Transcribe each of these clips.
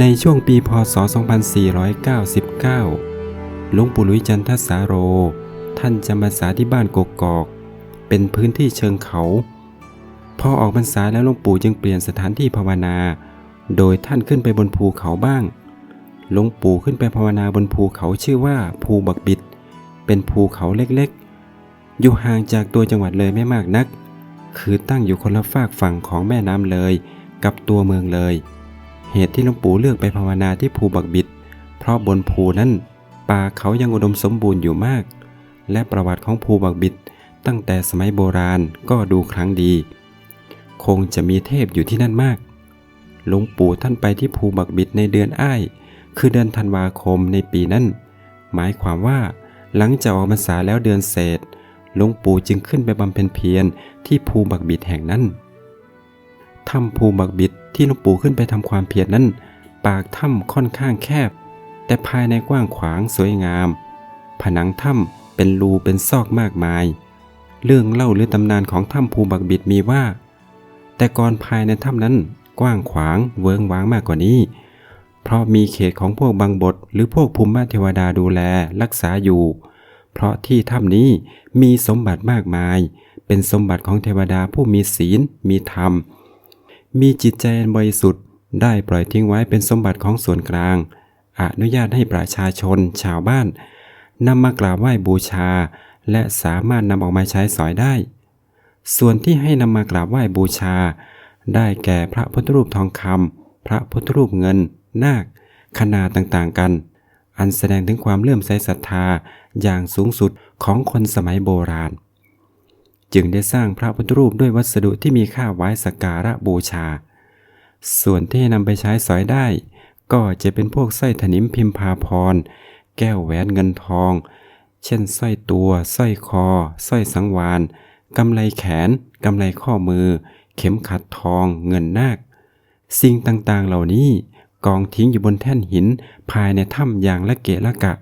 ในช่วงปีพศ 2499 หลวงปู่ลุยจันทสาโร ท่านจำพรรษาที่บ้านกกอก เป็นพื้นที่เชิงเขา พอออกพรรษาแล้วหลวงปู่จึงเปลี่ยนสถานที่ภาวนา โดยท่านขึ้นไปบนภูเขาบ้าง หลวงปู่ขึ้นไปภาวนาบนภูเขาชื่อว่าภูบักบิด เป็นภูเขาเล็กๆ อยู่ห่างจากตัวจังหวัดเลยไม่มากนัก คือตั้งอยู่คนละฝากฝั่งของแม่น้ำเลย กับตัวเมืองเลย เหตุที่หลวงปู่เลือกไปภาวนาที่ภูบักบิด เพราะบนภูนั้นป่าเขายังอุดมสมบูรณ์อยู่มาก และประวัติของภูบักบิด ตั้งแต่สมัยโบราณก็ดูครั้งดี คงจะมีเทพอยู่ที่นั่นมาก หลวงปู่ท่านไปที่ภูบักบิดในเดือนอ้าย คือเดือนธันวาคมในปีนั้น หมายความว่าหลังจากออกพรรษาแล้วเดือนเศษหลวงปู่จึงขึ้นไปบำเพ็ญเพียรที่ภูบักบิดแห่งนั้น ถ้ำภูบักบิดที่หลวงปู่ขึ้นไปทำความเพียรนั้น ปากถ้ำค่อนข้างแคบ แต่ภายในกว้างขวางสวยงาม ผนังถ้ำเป็นรูเป็นซอกมากมาย เรื่องเล่าหรือตำนานของถ้ำภูบักบิดมีว่า แต่ก่อนภายในถ้ำนั้นกว้างขวางเวิงว้างมากกว่านี้ เพราะมีเขตของพวกบังบท หรือพวกภูมิเทวดาดูแลรักษาอยู่ เพราะที่ถ้ำนี้มีสมบัติมากมาย เป็นสมบัติของเทวดาผู้มีศีล มีธรรม มีจิตใจบริสุทธิ์ ได้ปล่อยทิ้งไว้เป็นสมบัติของส่วนกลาง อนุญาตให้ประชาชนชาวบ้านนำมากราบไหว้บูชา และสามารถนำออกมาใช้สอยได้ ส่วนที่ให้นำมากราบไหว้บูชา ได้แก่พระพุทธรูปทองคำพระพุทธรูปเงิน นาคขนาดต่างๆกัน อันแสดงถึงความเลื่อมใสศรัทธาอย่างสูงสุดของคนสมัยโบราณ จึงได้สร้างพระพุทธรูปด้วยวัสดุที่มีค่าไว้สักการะบูชา ส่วนที่นำไปใช้สอยได้ ก็จะเป็นพวกสร้อยถนิมพิมพาพร แก้วแหวนเงินทอง เช่นสร้อยตัวสร้อยคอสร้อยสังวานกำไลแขนกำไลข้อมือ เข็มขัดทอง เงินนาค สิ่งต่างๆเหล่านี้กองทิ้งอยู่บนแท่นหินภายในถ้ำอย่างละเกะละกะ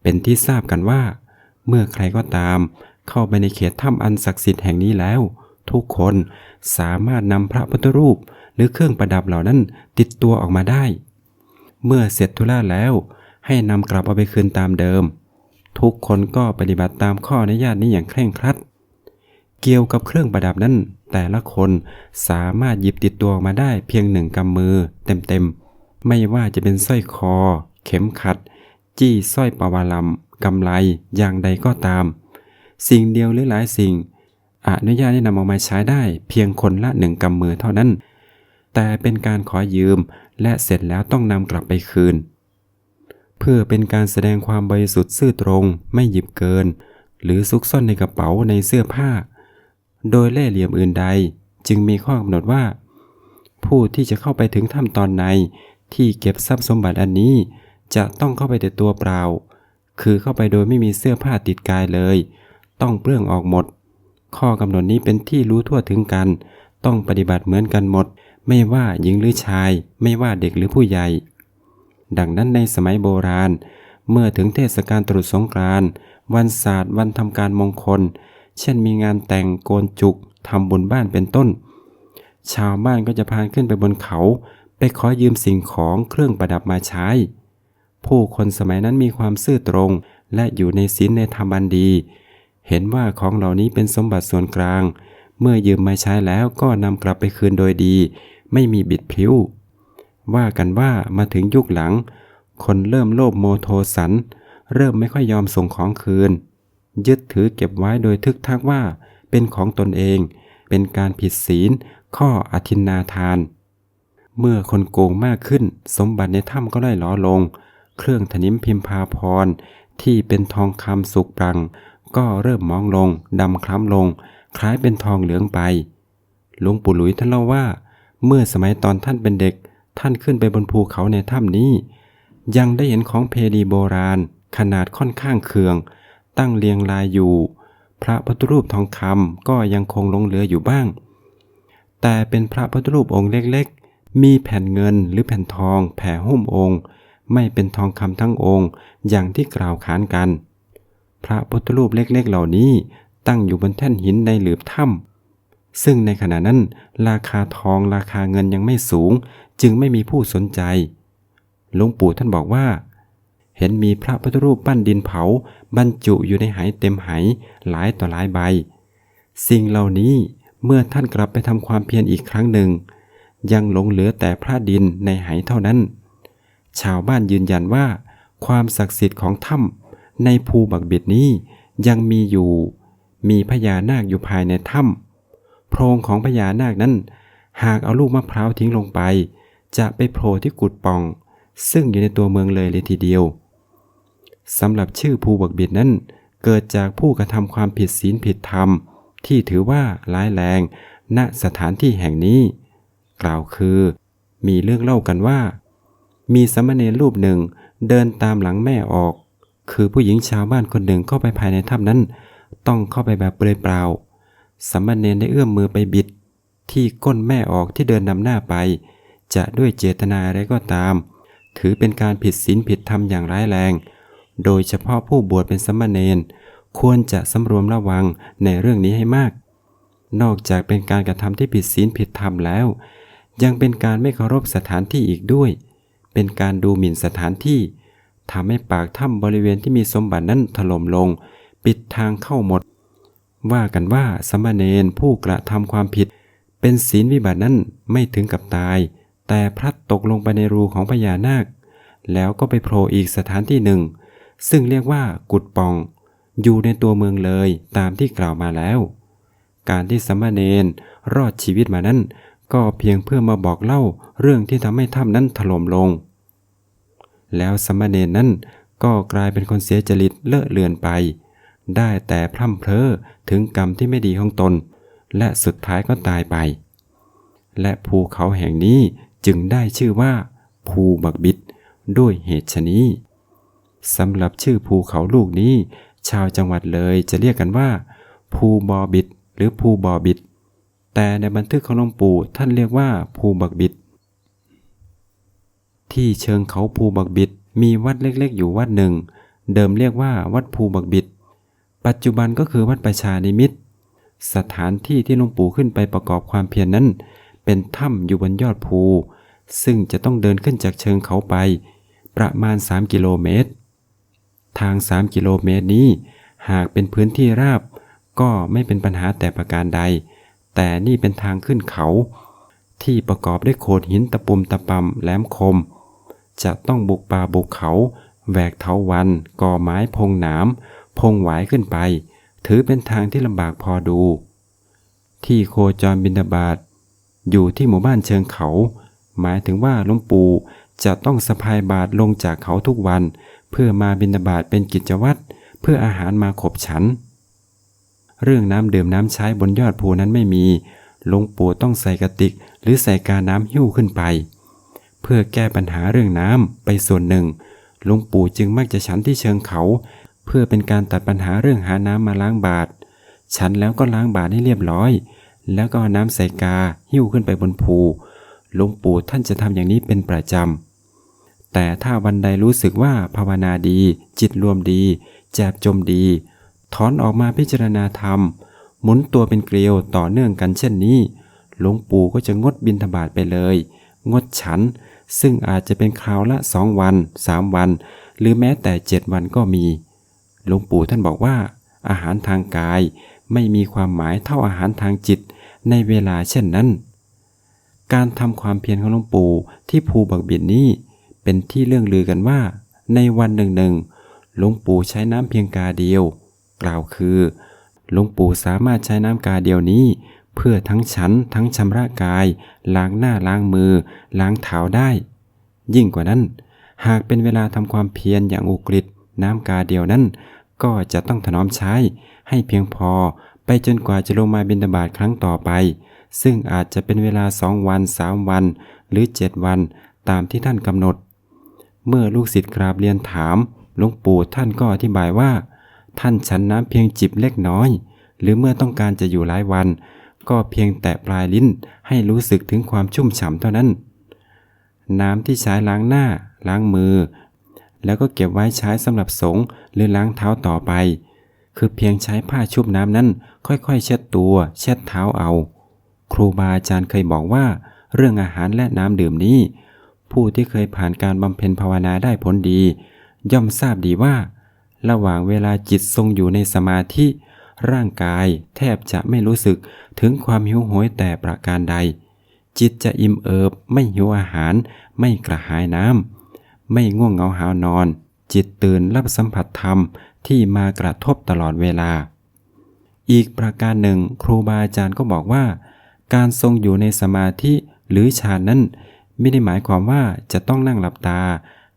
เป็นที่ทราบกันว่า เมื่อใครก็ตาม เข้าไปในเขตถ้ำอันศักดิ์สิทธิ์แห่งนี้แล้ว ทุกคนสามารถนำพระพุทธรูปหรือเครื่องประดับเหล่านั้นติดตัวออกมาได้ เมื่อเสร็จธุระแล้ว ให้นำกลับเอาไปคืนตามเดิม ทุกคนก็ปฏิบัติตามข้ออนุญาตนี้อย่างเคร่งครัด เกี่ยวกับเครื่องประดับนั้น แต่ละคนสามารถหยิบติดตัวออกมาได้เพียงหนึ่งกำมือ เต็มๆไม่ว่าจะเป็นสร้อยคอ เข็มขัด จี้สร้อยปวาลัมกำไลอย่างใดก็ตาม สิ่งเดียวหรือหลายสิ่ง อนุญาตให้นำออกมาใช้ได้เพียงคนละหนึ่งกำมือเท่านั้น แต่เป็นการขอยืมและเสร็จแล้วต้องนำกลับไปคืน เพื่อเป็นการแสดงความบริสุทธิ์ซื่อตรงไม่หยิบเกิน หรือซุกซ่อนในกระเป๋าในเสื้อผ้า โดยเล่เหลี่ยมอื่นใดจึงมีข้อกำหนดว่า ผู้ที่จะเข้าไปถึงถ้ำตอนในที่เก็บทรัพย์สมบัติอันนี้ จะต้องเข้าไปแต่ตัวเปล่า คือเข้าไปโดยไม่มีเสื้อผ้าติดกายเลย ต้องเปลื้องออกหมด ข้อกำหนดนี้เป็นที่รู้ทั่วถึงกัน ต้องปฏิบัติเหมือนกันหมด ไม่ว่าหญิงหรือชาย ไม่ว่าเด็กหรือผู้ใหญ่ ดังนั้นในสมัยโบราณ เมื่อถึงเทศกาลตรุษสงกรานต์วันศาสตร์วันทำการมงคล เช่นมีงานแต่งโกนจุกทำบุญบ้านเป็นต้น ชาวบ้านก็จะพานขึ้นไปบนเขา ไปขอยืมสิ่งของเครื่องประดับมาใช้ ผู้คนสมัยนั้นมีความซื่อตรง และอยู่ในศีลในธรรมอันดี เห็นว่าของเหล่านี้เป็นสมบัติส่วนกลาง เมื่อยืมมาใช้แล้วก็นำกลับไปคืนโดยดี ไม่มีบิดพลิ้ว ว่ากันว่ามาถึงยุคหลัง คนเริ่มโลภโมโทสัน เริ่มไม่ค่อยยอมส่งของคืน ยึดถือเก็บไว้โดยทึกทักว่า เป็นของตนเอง เป็นการผิดศีล ข้ออธินนาทาน เมื่อคนโกงมากขึ้น สมบัติในถ้ำก็ได้หลอลง เครื่องถนิมพิมพาพรที่เป็นทองคำสุกปรัง ก็เริ่มมองลงดำคล้ำลง คล้ายเป็นทองเหลืองไป หลวงปู่หลุยท่านเล่าว่า เมื่อสมัยตอนท่านเป็นเด็ก ท่านขึ้นไปบนภูเขาในถ้ำนี้ ยังได้เห็นของเพดีโบราณ ขนาดค่อนข้างเคือง ตั้งเรียงรายอยู่ พระพุทธรูปทองคำก็ยังคงหลงเหลืออยู่บ้าง แต่เป็นพระพุทธรูปองค์เล็กๆ มีแผ่นเงินหรือแผ่นทอง แผ่หุ้มองค์ ไม่เป็นทองคำทั้งองค์ อย่างที่กล่าวขานกัน พระพุทธรูปเล็กๆ เหล่านี้ตั้งอยู่บนแท่นหินในหลืบถ้ำซึ่งในขณะนั้นราคาทองราคาเงินยังไม่สูง จึงไม่มีผู้สนใจ หลวงปู่ท่านบอกว่า เห็นมีพระพุทธรูปปั้นดินเผา บรรจุอยู่ในไหเต็มไหหลายต่อหลายใบ สิ่งเหล่านี้เมื่อท่านกลับไปทำความเพียรอีกครั้งหนึ่ง ยังหลงเหลือแต่พระดินในไหเท่านั้น ชาวบ้านยืนยันว่า ความศักดิ์สิทธิ์ของถ้ำ ในภูบักบิดนี้ยังมีอยู่ มีพญานาคอยู่ภายในถ้ำโพรงของพญานาคนั้น หากเอาลูกมะพร้าวทิ้งลงไป จะไปโผล่ที่กุดป่อง ซึ่งอยู่ในตัวเมืองเลยเลยทีเดียวสำหรับชื่อภูบักบิดนั้น เกิดจากผู้กระทำความผิดศีลผิดธรรม ที่ถือว่าร้ายแรง ณสถานที่แห่งนี้ กล่าวคือ มีเรื่องเล่ากันว่า มีสมณเณรรูปหนึ่งเดินตามหลังแม่ออก คือผู้หญิงชาวบ้านคนหนึ่งเข้าไปภายในถ้ำนั้น ต้องเข้าไปแบบเปลือยเปล่าสมณเณรได้เอื้อมมือไปบิด ที่ก้นแม่ออกที่เดินนำหน้าไป จะด้วยเจตนาอะไรก็ตาม ถือเป็นการผิดศีลผิดธรรมอย่างร้ายแรง โดยเฉพาะผู้บวชเป็นสมณเณรควรจะสำรวมระวังในเรื่องนี้ให้มาก นอกจากเป็นการกระทำที่ผิดศีลผิดธรรมแล้ว ยังเป็นการไม่เคารพสถานที่อีกด้วย เป็นการดูหมิ่นสถานที่ ทำให้ปากถ้ำบริเวณที่มีสมบัตินั้นถล่มลง ปิดทางเข้าหมด ว่ากันว่าสมณเณรผู้กระทำความผิด เป็นศีลวิบัตินั้นไม่ถึงกับตาย แต่พลัดตกลงไปในรูของพญานาค แล้วก็ไปโผล่อีกสถานที่หนึ่ง ซึ่งเรียกว่ากุดปอง อยู่ในตัวเมืองเลยตามที่กล่าวมาแล้ว การที่สมณเณรรอดชีวิตมานั้นก็เพียงเพื่อมาบอกเล่าเรื่องที่ทำให้ถ้ำนั้นถล่มลง แล้วสมณเณรนั้นก็กลายเป็นคนเสียจริตเลอะเลือนไป ได้แต่พร่ำเพร้อถึงกรรมที่ไม่ดีของตน และสุดท้ายก็ตายไป และภูเขาแห่งนี้จึงได้ชื่อว่า ภูบักบิดด้วยเหตุชนี้สำหรับชื่อภูเขาลูกนี้ ชาวจังหวัดเลยจะเรียกกันว่า ภูบอบิดหรือภูบอบิด แต่ในบันทึกของหลวงปู่ท่านเรียกว่าภูบักบิด ที่เชิงเขาภูบักบิด มีวัดเล็กๆ อยู่วัดหนึ่ง เดิมเรียกว่าวัดภูบักบิด ปัจจุบันก็คือวัดประชานิมิต สถานที่ที่หลวงปู่ขึ้นไปประกอบความเพียรนนั้น เป็นถ้ำอยู่บนยอดภู ซึ่งจะต้องเดินขึ้นจากเชิงเขาไป ประมาณ 3 กิโลเมตร ทาง 3 กิโลเมตรนี้ หากเป็นพื้นที่ราบ ก็ไม่เป็นปัญหาแต่ประการใด แต่นี่เป็นทางขึ้นเขา ที่ประกอบด้วยโขดหินตะปุ่มตะปำแหลมคม จะต้องบุกป่าบุกเขาแหวกเถาวันก่อไม้พงหนามพงหวายขึ้นไป ถือเป็นทางที่ลำบากพอดู ที่โคจรบินดาบาตอยู่ที่หมู่บ้านเชิงเขา หมายถึงว่าหลวงปู่จะต้องสะพายบาตรลงจากเขาทุกวัน เพื่อมาบินดาบาตเป็นกิจวัตรเพื่ออาหารมาขบฉัน เรื่องน้ำดื่มน้ำใช้บนยอดภูนั้นไม่มีหลวงปู่ต้องใส่กระติกหรือใส่กาน้ำหิ้วขึ้นไป เพื่อแก้ปัญหาเรื่องน้ำไปส่วนหนึ่งหลวงปู่จึงมักจะฉันที่เชิงเขา เพื่อเป็นการตัดปัญหาเรื่องหาน้ำมาล้างบาตรฉันแล้วก็ล้างบาตรให้เรียบร้อย แล้วก็น้ำใส่กาหิ้วขึ้นไปบนภูหลวงปู่ท่านจะทำอย่างนี้เป็นประจำแต่ถ้าวันใดรู้สึกว่าภาวนาดี จิตรวมดี แจบจมดี ถอนออกมาพิจารณาธรรม หมุนตัวเป็นเกลียวต่อเนื่องกันเช่นนี้ หลวงปู่ก็จะงดบินทบาทไปเลย งดฉัน ซึ่งอาจจะเป็นคราวละสองวันสามวัน หรือแม้แต่เจ็ดวันก็มี หลวงปู่ท่านบอกว่า อาหารทางกายไม่มีความหมายเท่าอาหารทางจิตในเวลาเช่นนั้น การทำความเพียรของหลวงปู่ที่ภูบักบิดนี้ เป็นที่เรื่องลือกันว่า ในวันหนึ่งหนึ่งหลวงปู่ใช้น้ำเพียงกาเดียว กล่าวคือหลวงปู่สามารถใช้น้ำกาเดียวนี้ พื่อทั้งฉันทั้งชำระกาย ล้างหน้าล้างมือ ล้างเท้าได้ ยิ่งกว่านั้น หากเป็นเวลาทำความเพียรอย่างอุกฤษน้ำกาเดียวนั้น ก็จะต้องถนอมใช้ ให้เพียงพอไปจนกว่าจะลงมาบิณฑบาตครั้งต่อไป ซึ่งอาจจะเป็นเวลาสองวันสามวัน หรือเจ็ดวันตามที่ท่านกำหนด เมื่อลูกศิษย์กราบเรียนถามหลวงปู่ท่านก็อธิบายว่า ท่านฉันน้ำเพียงจิบเล็กน้อย หรือเมื่อต้องการจะอยู่หลายวัน ก็เพียงแตะปลายลิ้นให้รู้สึกถึงความชุ่มฉ่ำเท่านั้น น้ำที่ใช้ล้างหน้า ล้างมือ แล้วก็เก็บไว้ใช้สำหรับสงหรือล้างเท้าต่อไป คือเพียงใช้ผ้าชุบน้ำนั้น ค่อยๆ เช็ดตัว เช็ดเท้าเอา ครูบาอาจารย์เคยบอกว่า เรื่องอาหารและน้ำดื่มนี้ ผู้ที่เคยผ่านการบำเพ็ญภาวนาได้ผลดี ย่อมทราบดีว่า ระหว่างเวลาจิตทรงอยู่ในสมาธิ ร่างกายแทบจะไม่รู้สึกถึงความหิวโหยแต่ประการใด จิตจะอิ่มเอิบ ไม่หิวอาหาร ไม่กระหายน้ำไม่ง่วงเหงาหาวนอน จิตตื่นรับสัมผัสธรรมที่มากระทบตลอดเวลา อีกประการหนึ่ง ครูบาอาจารย์ก็บอกว่า การทรงอยู่ในสมาธิหรือฌานนั้นไม่ได้หมายความว่าจะต้องนั่งหลับตา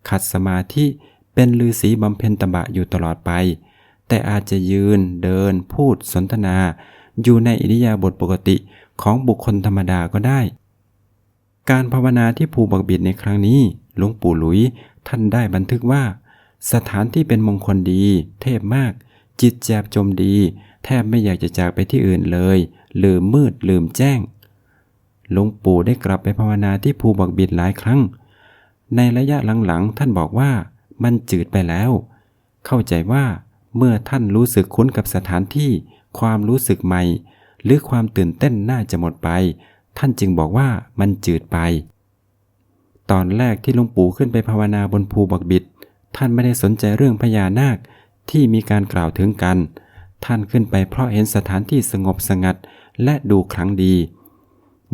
ขัดสมาธิเป็นลือสีบำเพ็ญตบะอยู่ตลอดไป แต่อาจจะยืน เดิน พูดสนทนา อยู่ในอิริยาบถปกติของบุคคลธรรมดาก็ได้ การภาวนาที่ภูบักบิดในครั้งนี้หลวงปู่หลุยท่านได้บันทึกว่า สถานที่เป็นมงคลดี เทพมาก จิตแจบจมดี แทบไม่อยากจะจากไปที่อื่นเลยลืมมืดลืมแจ้งหลวงปู่ได้กลับไปภาวนาที่ภูบักบิดหลายครั้ง ในระยะหลังๆท่านบอกว่ามันจืดไปแล้ว เข้าใจว่า เมื่อท่านรู้สึกคุ้นกับสถานที่ ความรู้สึกใหม่ หรือความตื่นเต้นน่าจะหมดไป ท่านจึงบอกว่ามันจืดไป ตอนแรกที่หลวงปู่ขึ้นไปภาวนาบนภูบักบิด ท่านไม่ได้สนใจเรื่องพญานาคที่มีการกล่าวถึงกัน ท่านขึ้นไปเพราะเห็นสถานที่สงบสงัดและดูครั้งดี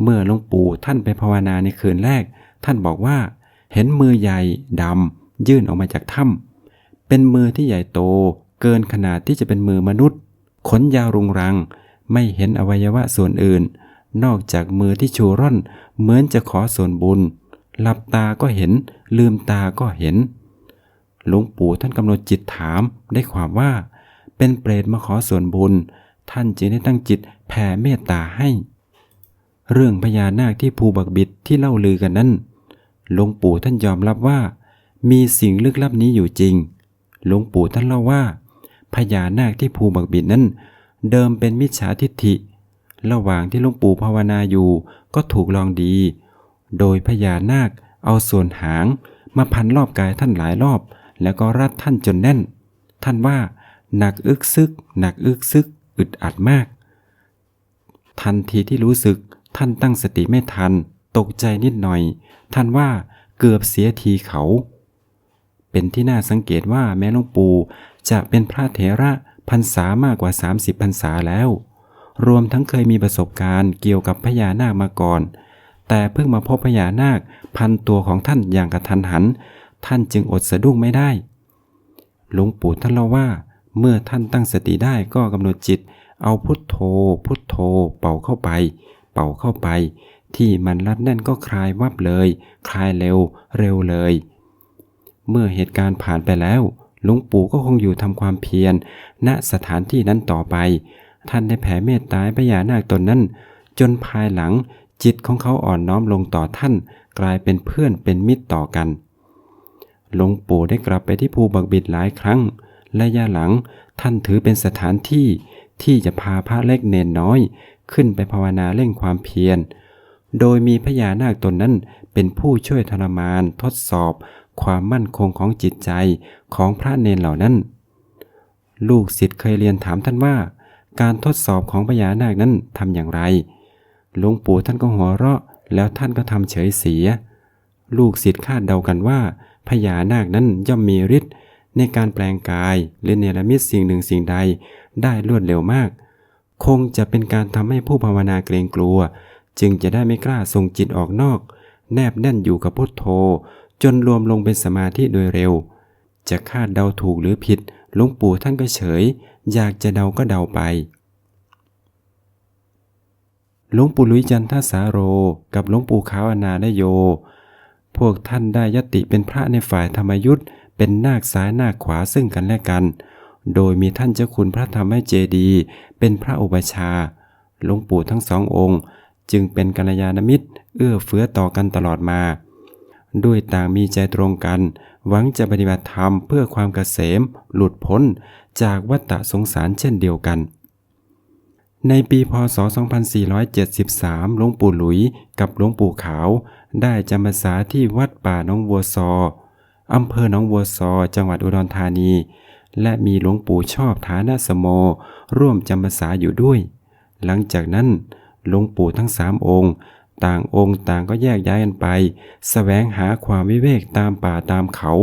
เมื่อหลวงปู่ท่านไปภาวนาในคืนแรก ท่านบอกว่า เห็นมือใหญ่ดำยื่นออกมาจากถ้ำเป็นมือที่ใหญ่โต เกินขนาดที่จะเป็นมือมนุษย์ ขนยาวรุงรัง ไม่เห็นอวัยวะส่วนอื่น นอกจากมือที่ชูร่อน เหมือนจะขอส่วนบุญ หลับตาก็เห็น ลืมตาก็เห็น หลวงปู่ท่านกำหนดจิตถามได้ความว่า เป็นเปรตมาขอส่วนบุญ ท่านจึงได้ตั้งจิตแผ่เมตตาให้ เรื่องพญานาคที่ภูบักบิดที่เล่าลือกันนั้นหลวงปู่ท่านยอมรับว่า มีสิ่งลึกลับนี้อยู่จริง หลวงปู่ท่านเล่าว่า พญานาคที่ภูบักบิดนั้น เดิมเป็นมิจฉาทิฏฐิ ระหว่างที่หลวงปู่ภาวนาอยู่ก็ถูกลองดี โดยพญานาคเอาส่วนหางมาพันรอบกายท่านหลายรอบ แล้วก็รัดท่านจนแน่น ท่านว่าหนักอึกซึก หนักอึกซึก อึดอัดมาก ทันทีที่รู้สึกท่านตั้งสติไม่ทัน ตกใจนิดหน่อย ท่านว่าเกือบเสียทีเขา เป็นที่น่าสังเกตว่าแม้หลวงปู่ จะเป็นพระเถระพรรษามากกว่า 30พรรษาแล้ว รวมทั้งเคยมีประสบการณ์เกี่ยวกับพญานาคมาก่อน แต่เพิ่งมาพบพญานาคพันตัวของท่านอย่างกระทันหัน ท่านจึงอดสะดุ้งไม่ได้ หลวงปู่ท่านเล่าว่า เมื่อท่านตั้งสติได้ก็กำหนดจิต เอาพุทโธ พุทโธ เป่าเข้าไป เป่าเข้าไป ที่มันรัดแน่นก็คลายวับเลย คลายเร็ว เร็วเลย เมื่อเหตุการณ์ผ่านไปแล้ว หลวงปู่ก็คงอยู่ทำความเพียร ณสถานที่นั้นต่อไป ท่านได้แผ่เมตตาพญานาคตนนั้น จนภายหลังจิตของเขาอ่อนน้อมลงต่อท่าน กลายเป็นเพื่อนเป็นมิตรต่อกัน หลวงปู่ได้กลับไปที่ภูบักบิดหลายครั้ง และยาหลังท่านถือเป็นสถานที่ที่จะพาพระเล็กเนนน้อย ขึ้นไปภาวนาเร่งความเพียร โดยมีพญานาคตนนั้นเป็นผู้ช่วยทรมานทดสอบ ความมั่นคงของจิตใจของพระเนนเหล่านั้น ลูกศิษย์เคยเรียนถามท่านว่า การทดสอบของพญานาคนั้นทำอย่างไร หลวงปู่ท่านก็หัวเราะ แล้วท่านก็ทำเฉยเสีย ลูกศิษย์คาดเดากันว่าพญานาคนั้นย่อมมีฤทธิ์ในการแปลงกายหรือเนรมิตสิ่งหนึ่งสิ่งใดได้รวดเร็วมาก คงจะเป็นการทำให้ผู้ภาวนาเกรงกลัว จึงจะได้ไม่กล้าส่งจิตออกนอก แนบแน่นอยู่กับพุทโธ จนรวมลงเป็นสมาธิโดยเร็ว จะคาดเดาถูกหรือผิดหลวงปู่ท่านก็เฉย อยากจะเดาก็เดาไปหลวงปู่ลุยจันทสาโร กับหลวงปู่ขาวอนาลโย พวกท่านได้ยติเป็นพระในฝ่ายธรรมยุทธเป็นนาคซ้ายนาคขวาซึ่งกันและกัน โดยมีท่านเจ้าคุณพระธรรมเจดีย์เป็นพระอุปชาหลวงปู่ทั้งสององค์ จึงเป็นกัลยาณมิตร เอื้อเฟื้อต่อกันตลอดมา ด้วยต่างมีใจตรงกัน หวังจะปฏิบัติธรรมเพื่อความเกษม หลุดพ้น จากวัฏฏะสงสารเช่นเดียวกัน ในปีพศ 2473 หลวงปู่หลุยกับหลวงปู่ขาว ได้จำพรรษาที่วัดป่าหนองวัวซออำเภอหนองวัวซอ จังหวัดอุดรธานี และมีหลวงปู่ชอบฐานะสโม ร่วมจำพรรษาอยู่ด้วย หลังจากนั้นหลวงปู่ทั้งสามองค์ ต่างองค์ต่างก็แยกย้ายกันไปสแสวงหาความวิเวกตามป่าตามเขา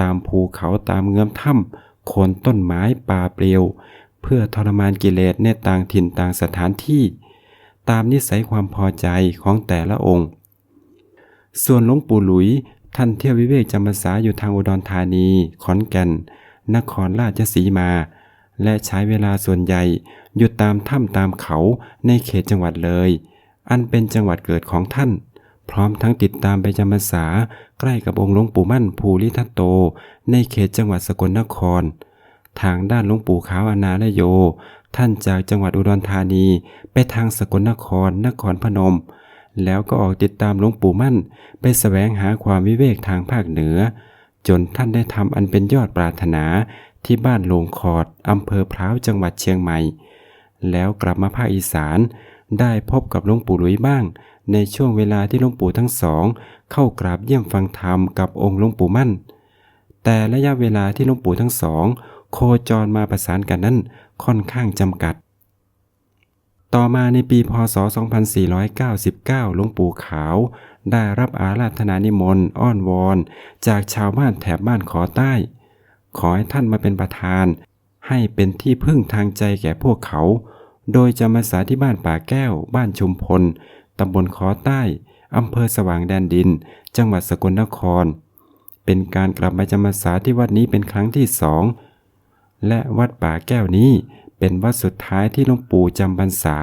ตามภูเขาตามเงื้อมถ้ำโคนต้นไม้ป่าเปลี่ยว เพื่อทรมานกิเลสในต่างถิ่นต่างสถานที่ ตามนิสัยความพอใจของแต่ละองค์ ส่วนหลวงปู่หลุย ท่านเที่ยววิเวกจำพรรษาอยู่ทางอุดรธานี ขอนแก่น นครราชสีมา และใช้เวลาส่วนใหญ่อยู่ตามถ้ำตามเขาในเขตจังหวัดเลย อันเป็นจังหวัดเกิดของท่าน พร้อมทั้งติดตามไปจำพรรษาใกล้กับองค์หลวงปู่มั่นภูริทัตโต ในเขตจังหวัดสกลนคร ทางด้านหลวงปู่ขาวอนาลโย ท่านจากจังหวัดอุดรธานีไปทางสกลนครนครพนม แล้วก็ออกติดตามหลวงปู่มั่น ไปแสวงหาความวิเวกทางภาคเหนือ จนท่านได้ทำอันเป็นยอดปรารถนาที่บ้านโลงคอดอำเภอพร้าวจังหวัดเชียงใหม่ แล้วกลับมาภาคอีสาน ได้พบกับหลวงปู่หลุยบ้าง ในช่วงเวลาที่หลวงปู่ทั้งสอง เข้ากราบเยี่ยมฟังธรรมกับองค์หลวงปู่มั่น แต่ระยะเวลาที่หลวงปู่ทั้งสอง โคจรมาประสานกันนั้นค่อนข้างจำกัด ต่อมาในปีพศ 2499 หลวงปู่ขาว ได้รับอาราธนานิมนต์อ้อนวอน จากชาวบ้านแถบบ้านขอใต้ ขอให้ท่านมาเป็นประธาน ให้เป็นที่พึ่งทางใจแก่พวกเขา โดยจะมาสาที่บ้านป่าแก้ว บ้านชุมพล ตำบลขอใต้ อำเภอสว่างแดนดิน จังหวัดสกลนคร เป็นการกลับมาจำพรรษาที่วัดนี้เป็นครั้งที่สอง และวัดป่าแก้วนี้เป็นวัดสุดท้ายที่หลวงปู่จำพรรษา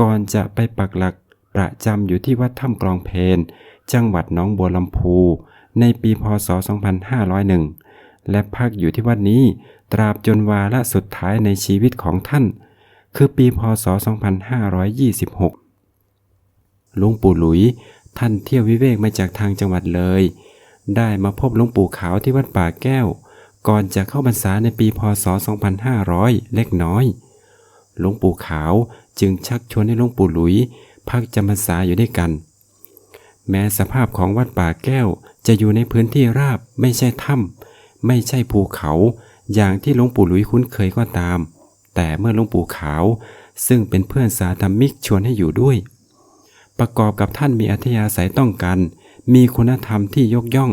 ก่อนจะไปปักหลักประจำอยู่ที่วัดถ้ำกลองเพน จังหวัดหนองบัวลำพู ในปีพศ 2501 และพักอยู่ที่วัดนี้ ตราบจนวาระสุดท้ายในชีวิตของท่าน คือปีพศ 2526 หลวงปู่หลุย ท่านเที่ยววิเวกมาจากทางจังหวัดเลย ได้มาพบหลวงปู่ขาวที่วัดป่าแก้ว ก่อนจะเข้าพรรษาในปีพศ 2500 เล็กน้อย หลวงปู่ขาวจึงชักชวนให้หลวงปู่หลุย พักจำพรรษาอยู่ด้วยกัน แม้สภาพของวัดป่าแก้วจะอยู่ในพื้นที่ราบไม่ใช่ถ้ำไม่ใช่ภูเขา อย่างที่หลวงปู่หลุยคุ้นเคยก็ตาม แต่เมื่อหลวงปู่ขาว ซึ่งเป็นเพื่อนสาธมิกชวนให้อยู่ด้วย ประกอบกับท่านมีอัธยาศัยต้องกันมีคุณธรรมที่ยกย่อง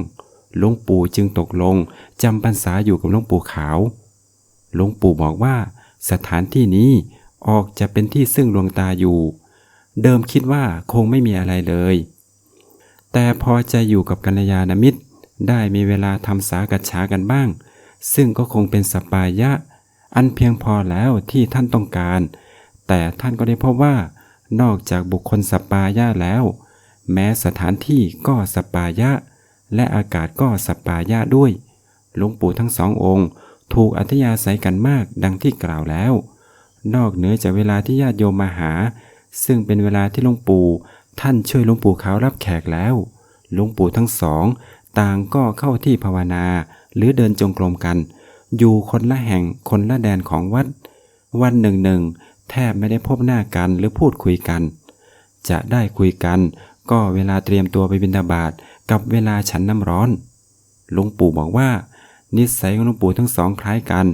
หลวงปู่จึงตกลงจำพรรษาอยู่กับหลวงปู่ขาว หลวงปู่บอกว่า สถานที่นี้ออกจะเป็นที่ซึ่งดวงตาอยู่ เดิมคิดว่าคงไม่มีอะไรเลย แต่พอจะอยู่กับกัลยาณมิตร ได้มีเวลาทำสากัจฉากันบ้าง ซึ่งก็คงเป็นสปายะ อันเพียงพอแล้วที่ท่านต้องการ แต่ท่านก็ได้พบว่า นอกจากบุคคลสปายะแล้ว แม้สถานที่ก็สปายะ และอากาศก็สปายะด้วย หลวงปู่ทั้งสององค์ ถูกอัธยาศัยกันมากดังที่กล่าวแล้ว นอกเหนือจากเวลาที่ญาติโยมมาหา ซึ่งเป็นเวลาที่หลวงปู่ท่านช่วยหลวงปู่ขาวรับแขกแล้วหลวงปู่ทั้งสอง ต่างก็เข้าที่ภาวนาหรือเดินจงกรมกัน อยู่คนละแห่งคนละแดนของวัด วันหนึ่งหนึ่งแทบไม่ได้พบหน้ากันหรือพูดคุยกัน จะได้คุยกัน ก็เวลาเตรียมตัวไปบิณฑบาตกับเวลาฉันน้ำร้อนหลวงปู่บอกว่า นิสัยของหลวงปู่ทั้งสองคล้ายกัน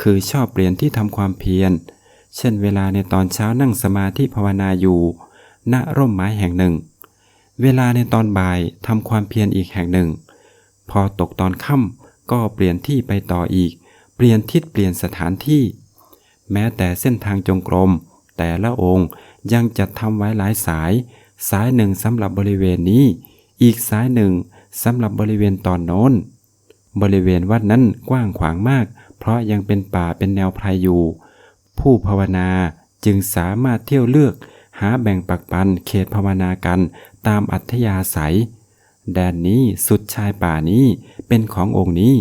คือชอบเปลี่ยนที่ทำความเพียร เช่นเวลาในตอนเช้านั่งสมาธิภาวนาอยู่ ณร่มไม้แห่งหนึ่ง เวลาในตอนบ่ายทำความเพียรอีกแห่งหนึ่ง พอตกตอนค่ำ ก็เปลี่ยนที่ไปต่ออีก เปลี่ยนทิศเปลี่ยนสถานที่ แม้แต่เส้นทางจงกรม แต่ละองค์ยังจัดทำไว้หลายสาย สายหนึ่งสำหรับบริเวณนี้ อีกสายหนึ่งสำหรับบริเวณตอนโน้น บริเวณวัดนั้นกว้างขวางมาก เพราะยังเป็นป่าเป็นแนวไพรอยู่ ผู้ภาวนาจึงสามารถเที่ยวเลือกหาแบ่งปักปันเขตภาวนากันตามอัธยาศัย แดนนี้สุดชายป่านี้ เป็นขององค์นี้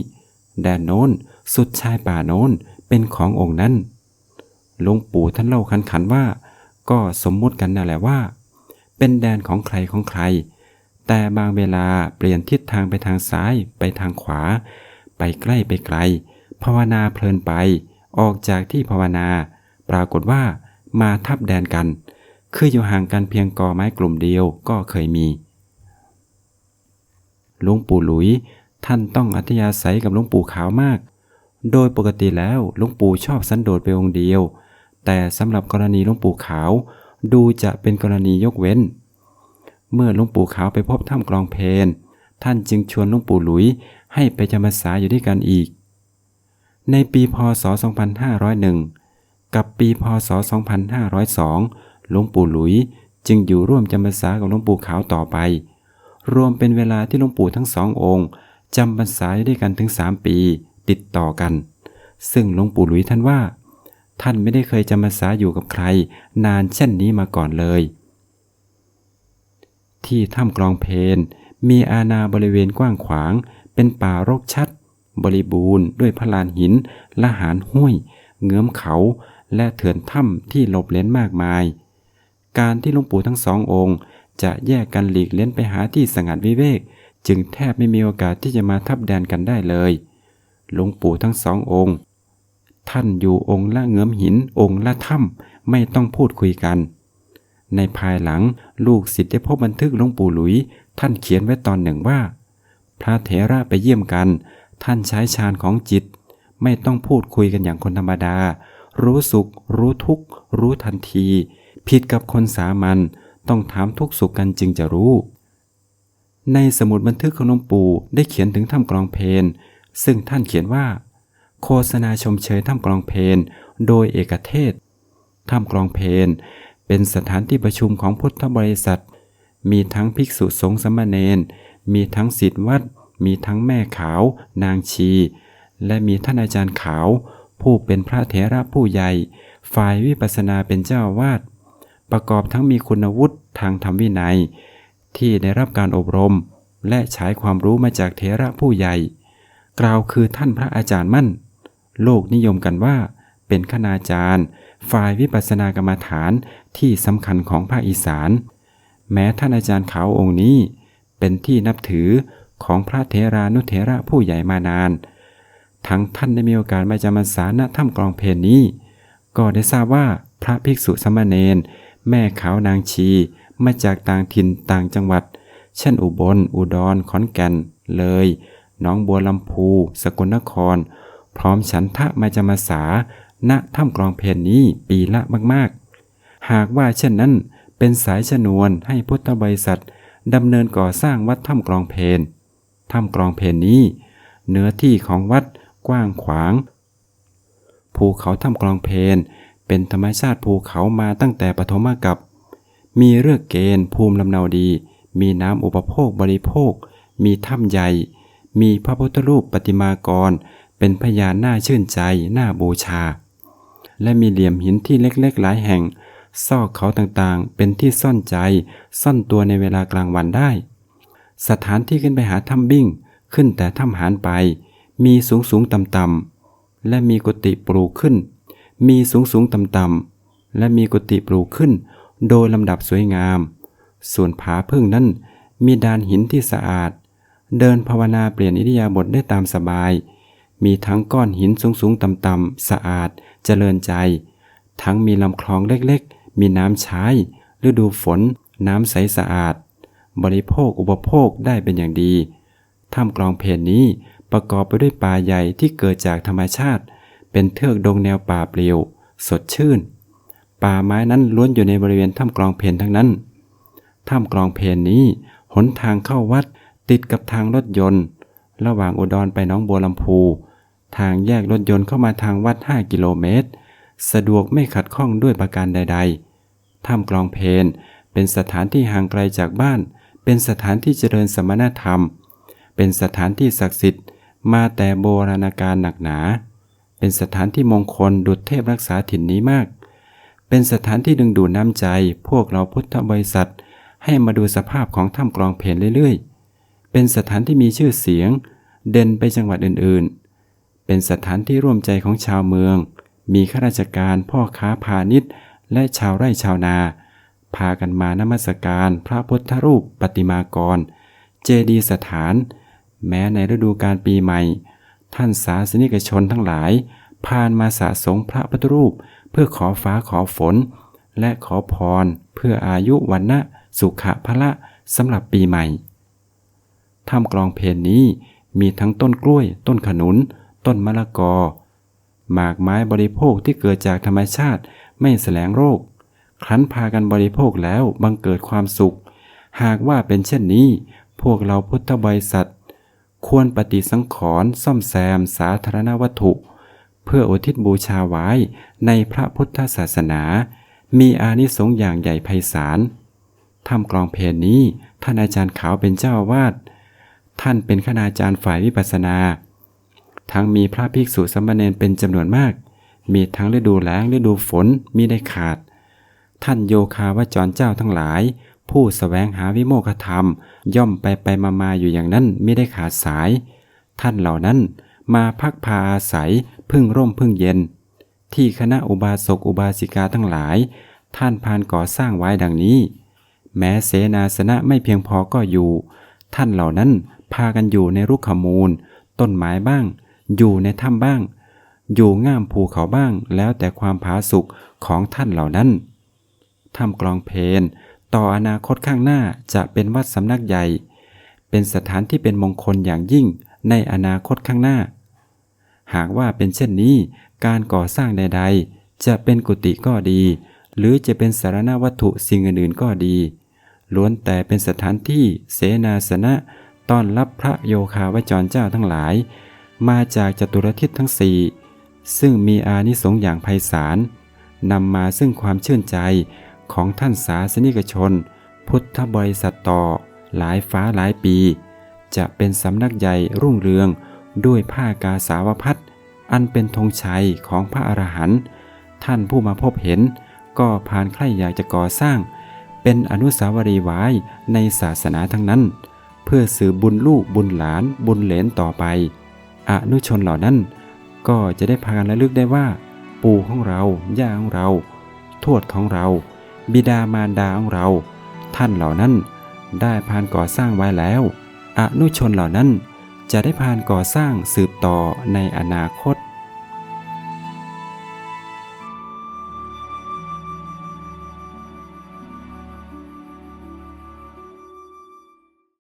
แดนโน้น สุดชายป่าโน้น เป็นขององค์นั้นหลวงปู่ท่านเล่าขันขันว่า ก็สมมุติกันนั่นแหละว่า เป็นแดนของใครของใคร แต่บางเวลาเปลี่ยนทิศทางไปทางซ้ายไปทางขวา ไปใกล้ไปไกล ภาวนาเพลินไป ออกจากที่ภาวนา ปรากฏว่ามาทับแดนกัน คืออยู่ห่างกันเพียงกอไม้กลุ่มเดียวก็เคยมีหลวงปู่หลุย ท่านต้องอัธยาศัยกับหลวงปู่ขาวมาก โดยปกติแล้วหลวงปู่ชอบสันโดษไปองค์เดียว แต่สำหรับกรณีหลวงปู่ขาว ดูจะเป็นกรณียกเว้น เมื่อหลวงปู่ขาวไปพบถ้ำกลองเพนท่านจึงชวนหลวงปู่หลุยให้ไปจำพรรษาอยู่ด้วยกันอีก ในปีพศ 2501 กับปีพศ 2502 หลวงปู่หลุยจึงอยู่ร่วมจำพรรษากับหลวงปู่ขาวต่อไป รวมเป็นเวลาที่หลวงปู่ทั้งสององค์ จำพรรษาอยู่ด้วยกันถึง 3 ปีติดต่อกัน ซึ่งหลวงปู่หลุยท่านว่า ท่านไม่ได้เคยจำพรรษาอยู่กับใคร นานเช่นนี้มาก่อนเลย ที่ถ้ำกลองเพนมีอาณาบริเวณกว้างขวาง เป็นป่ารกชัด บริบูรณ์ด้วยพลานหิน ละหานห้วย เงื้อมเขา และเถื่อนถ้ำที่หลบเล้นมากมาย การที่หลวงปู่ทั้งสององค์ จะแยกกันหลีกเล้นไปหาที่สงัดวิเวก จึงแทบไม่มีโอกาสที่จะมาทับแดนกันได้เลยหลวงปู่ทั้งสององค์ ท่านอยู่องค์ละเงื้อมหินองค์ละถ้ำไม่ต้องพูดคุยกัน ในภายหลังลูกศิษย์ได้พบบันทึกหลวงปู่หลุย ท่านเขียนไว้ตอนหนึ่งว่า พระเถระไปเยี่ยมกัน ท่านใช้ฌานของจิต ไม่ต้องพูดคุยกันอย่างคนธรรมดา รู้สุข รู้ทุกข์ รู้ทันที ผิดกับคนสามัญต้องถามทุกสุขกันจึงจะรู้ ในสมุดบันทึกของหลวงปู่ได้เขียนถึงถ้ำกลองเพนซึ่งท่านเขียนว่า โฆษณาชมเชยถ้ำกลองเพนโดยเอกเทศถ้ำกลองเพนเป็นสถานที่ประชุมของพุทธบริษัท มีทั้งภิกษุสงฆ์สามเณรมีทั้งศิษย์วัด มีทั้งแม่ขาวนางชี และมีท่านอาจารย์ขาว ผู้เป็นพระเถระผู้ใหญ่ ฝ่ายวิปัสสนาเป็นเจ้าอาวาดประกอบทั้งมีคุณวุฒิทางธรรมวินัย ที่ได้รับการอบรม และใช้ความรู้มาจากเถระผู้ใหญ่ กล่าวคือท่านพระอาจารย์มั่น โลกนิยมกันว่า เป็นคณาจารย์ ฝ่ายวิปัสสนากรรมฐานที่สำคัญของภาคอีสาน แม้ท่านอาจารย์ขาวองค์นี้ เป็นที่นับถือของพระเถรานุเถระผู้ใหญ่มานาน ทั้งท่านได้มีโอกาสมาจำพรรษาณถ้ำกลองเพนนี้ ก็ได้ทราบว่าพระภิกษุสามเณรแม่ขาวนางชี มาจากต่างถิ่นต่างจังหวัด เช่นอุบล อุดร ขอนแก่น เลยน้องบัวลำพู สกลนคร พร้อมฉันทะมาจำพรรษาณ ถ้ำกลองเพนนี้ปีละมากๆ หากว่าเช่นนั้นเป็นสายชนวนให้พุทธบริษัทดำเนินก่อสร้างวัดถ้ำกลองเพนถ้ำกลองเพนนี้ เนื้อที่ของวัดกว้างขวาง ภูเขาถ้ำกลองเพนเป็นธรรมชาติภูเขามาตั้งแต่ปฐมกัป มีเลือกเกณฑ์ภูมิลำเนาดี มีน้ำอุปโภคบริโภค มีถ้ำใหญ่ มีพระพุทธรูปปฏิมากร เป็นพยานน่าชื่นใจหน่าบูชา และมีเหลี่ยมหินที่เล็กๆหลายแห่ง ซอกเขาต่างๆ เป็นที่ซ่อนใจ ซ่อนตัวในเวลากลางวันได้ สถานที่ขึ้นไปหาถ้ำบิ้ง ขึ้นแต่ถ้ำหานไป มีสูงสูงต่ำต่ำๆและมีกุฏิปลูกขึ้น มีสูงสูงต่ำต่ำๆและมีกุฏิปลูกขึ้น โดยลำดับสวยงาม ส่วนผาพึ่งนั้นมีดานหินที่สะอาด เดินภาวนาเปลี่ยนอิริยาบถได้ตามสบาย มีทั้งก้อนหินสูงสูงต่ำต่ำๆสะอาดเจริญใจ ทั้งมีลำคลองเล็กๆ มีน้ำใช้ ฤดูฝน น้ำใสสะอาด บริโภคอุปโภคได้เป็นอย่างดีถ้ำกลองเพนนี้ประกอบไปด้วยป่าใหญ่ที่เกิดจากธรรมชาติ เป็นเทือกดงแนวป่าเปลี่ยว สดชื่น ป่าไม้นั้นล้วนอยู่ในบริเวณถ้ำกลองเพนทั้งนั้น ถ้ำกลองเพนนี้หนทางเข้าวัดติดกับทางรถยนต์ ระหว่างอุดรไปน้องบัวลำพู ทางแยกรถยนต์เข้ามาทางวัด 5 กิโลเมตร สะดวกไม่ขัดข้องด้วยประการใด ๆ ถ้ำกลองเพนเป็นสถานที่ห่างไกลจากบ้าน เป็นสถานที่เจริญสมณธรรม เป็นสถานที่ศักดิ์สิทธิ์ มาแต่โบราณกาลหนักหนา เป็นสถานที่มงคลดุจเทพรักษาถิ่นนี้มาก เป็นสถานที่ดึงดูดน้ำใจ พวกเราพุทธบริษัท ให้มาดูสภาพของถ้ำกลองเพนเรื่อยๆ เป็นสถานที่มีชื่อเสียง เด่นไปจังหวัดอื่นๆ เป็นสถานที่ร่วมใจของชาวเมือง มีข้าราชการพ่อค้าพาณิชย์ และชาวไร่ชาวนา พากันมานมัสการพระพุทธรูปปฏิมากร เจดีสถาน แม้ในฤดูการปีใหม่ ท่านศาสนิกชนทั้งหลายพานมาสะสมพระพุทธรูป เพื่อขอฟ้าขอฝน และขอพร เพื่ออายุวันนะสุขะพละสำหรับปีใหม่ถ้ำกลองเพลนนี้มีทั้งต้นกล้วย ต้นขนุน ต้นมะละกอ หมากไม้บริโภคที่เกิดจากธรรมชาติไม่แสลงโรค ครั้นพากันบริโภคแล้วบังเกิดความสุข หากว่าเป็นเช่นนี้ พวกเราพุทธบริษัท ควรปฏิสังขรณ์ซ่อมแซมสาธารณวัตถุ เพื่ออุทิศบูชาไว้ในพระพุทธศาสนา มีอานิสงส์อย่างใหญ่ไพศาลทำกลองเพลงนี้ท่านอาจารย์ขาวเป็นเจ้าวาสท่านเป็นคณาจารย์ฝ่ายวิปัสสนา ทั้งมีพระภิกษุสามเณรเป็นจำนวนมาก มีทั้งฤดูแล้งฤดูฝนมีได้ขาด ท่านโยคาวาจรเจ้าทั้งหลาย ผู้สแสวงหาวิโมกขธรรม ย่อมไปไปมามาอยู่อย่างนั้นไม่ได้ขาดสาย ท่านเหล่านั้น มาพักพาอาศัยพึ่งร่มพึ่งเย็น ที่คณะอุบาสกอุบาสิกาทั้งหลาย ท่านพานก่อสร้างไว้ดังนี้ แม้เสนาสนะไม่เพียงพอก็อยู่ ท่านเหล่านั้นพากันอยู่ในรุกขมูล ต้นไม้บ้าง อยู่ในถ้ำบ้าง อยู่ง่ามภูเขาบ้าง แล้วแต่ความผาสุกของท่านเหล่านั้นถ้ำกลองเพนต่ออนาคตข้างหน้าจะเป็นวัดสำนักใหญ่ เป็นสถานที่เป็นมงคลอย่างยิ่งในอนาคตข้างหน้า หากว่าเป็นเช่นนี้ การก่อสร้างใด ๆ จะเป็นกุฏิก็ดี หรือจะเป็นสารณวัตถุสิ่งอื่นๆก็ดี ล้วนแต่เป็นสถานที่เสนาสนะต้อนรับพระโยคาวจรเจ้าทั้งหลาย มาจากจตุรทิศทั้งสี่ซึ่งมีอานิสงส์อย่างไพศาลนำมาซึ่งความชื่นใจของท่านสาสนิกชน พุทธบริษัทต่อ หลายฟ้าหลายปี จะเป็นสำนักใหญ่รุ่งเรือง ด้วยผ้ากาสาวพัดอันเป็นธงชัยของพระอรหันต์ท่านผู้มาพบเห็น ก็ผ่านใครอยากจะก่อสร้าง เป็นอนุสาวรีย์ไว้ในศาสนาทั้งนั้น เพื่อสื่อบุญลูกบุญหลานบุญเหลนต่อไปอนุชนเหล่านั้น ก็จะได้พากันระลึกได้ว่า ปู่ของเรา ย่าของเรา ทวดของเรา บิดามารดาของเรา ท่านเหล่านั้น ได้ผ่านก่อสร้างไว้แล้ว อนุชนเหล่านั้น จะได้ผ่านก่อสร้างสืบต่อในอนาคต